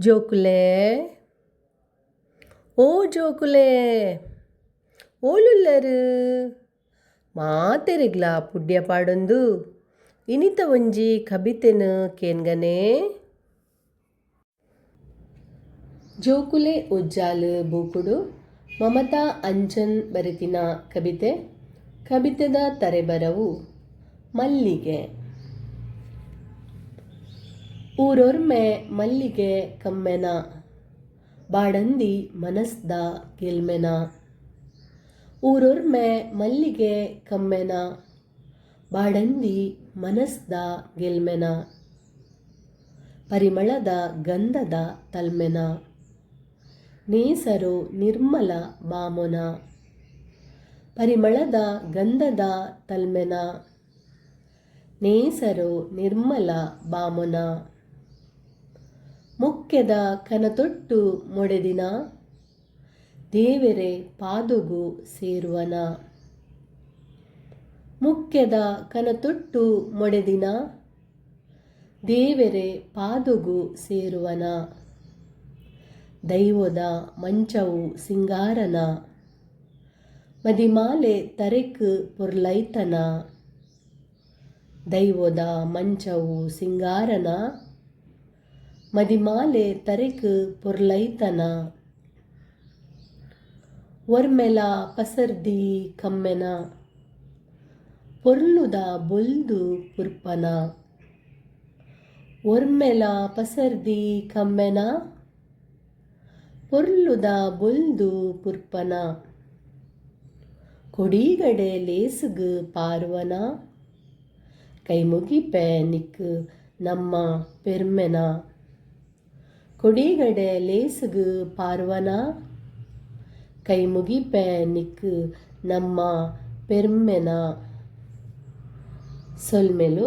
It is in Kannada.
ಜೋಕುಲೆ ಓ ಜೋಕುಲೆ ಓಲುಲ್ಲರು, ಮಾತೆರಿಗ್ಲ ಪುಡ್ಯ ಪಾಡೊಂದು, ಇನಿತ ಒಂಜಿ ಕಬಿತೆನ್ ಕೇನ್ಗನೆ. ಜೋಕುಲೆ ಉಜ್ಜಾಲು ಬೂಕುಡು, ಮಮತಾ ಅಂಜನ್ ಬರೆತಿನ ಕವಿತೆ ಕವಿತೆದ ತರೆಬರವು ಮಲ್ಲಿಗೆ. ಊರೊರ್ಮೆ ಮಲ್ಲಿಗೆ ಕಮ್ಮೆನ, ಬಾಡಂದಿ ಮನಸ್ದ ಗೆಲ್ಮೆನ. ಊರೊರ್ಮೆ ಮಲ್ಲಿಗೆ ಕಮ್ಮೆನ, ಬಾಡಂದಿ ಮನಸ್ದ ಗೆಲ್ಮೆನ. ಪರಿಮಳದ ಗಂಧದ ತಲ್ಮೆನ, ನೇಸರು ನಿರ್ಮಲ ಬಾಮೊನ. ಪರಿಮಳದ ಗಂಧದ ತಲ್ಮೆನ, ನೇಸರು ನಿರ್ಮಲ ಬಾಮೊನ. ಮುಖ್ಯದ ಕನತೊಟ್ಟು ಮೊಡೆದಿನ. ದೇವೆರೆ ಪಾದುಗು ಸೇರುವನ. ಮುಖ್ಯದ ಕನತೊಟ್ಟು ಮೊಡೆದಿನ. ದೇವೆರೆ ಪಾದುಗು ಸೇರುವನ. ದೈವದ ಮಂಚವು ಸಿಂಗಾರನ. ಮದಿಮಾಲೆ ತರೆಕ್ ಪುರ್ಲೈತನ. ದೈವದ ಮಂಚವು ಸಿಂಗಾರನ. ಮದಿಮಾಲೆ ತರೆಕ್ ಪೊರ್ಲೈತನ ಒರ್ಮೆಲ ಪಸರ್ದಿ ಕಮ್ಮೆನ ಪೊರ್ಲುದ ಬೊಲ್ದು ಪುರ್ಪನ ಒರ್ಮೆಲ ಪಸರ್ದಿ ಕಮ್ಮೆನ ಪೊರ್ಲುದ ಬೊಲ್ದು ಪುರ್ಪನ ಕೊಡಿಗಡೆ ಲೇಸುಗು ಪಾರ್ವನ ಕೈಮುಗಿ ಪೆನಿಕ್ ನಮ್ಮ ಪೆರ್ಮೆನ ಕೊಡಿಗಡೆ ಲೇಸುಗು ಪಾರ್ವನ. கைமுகிப்ப நிக்கு ನಮ್ಮ ಪೆರ್ಮೆನ. ಸೊಲ್ಮೆಲು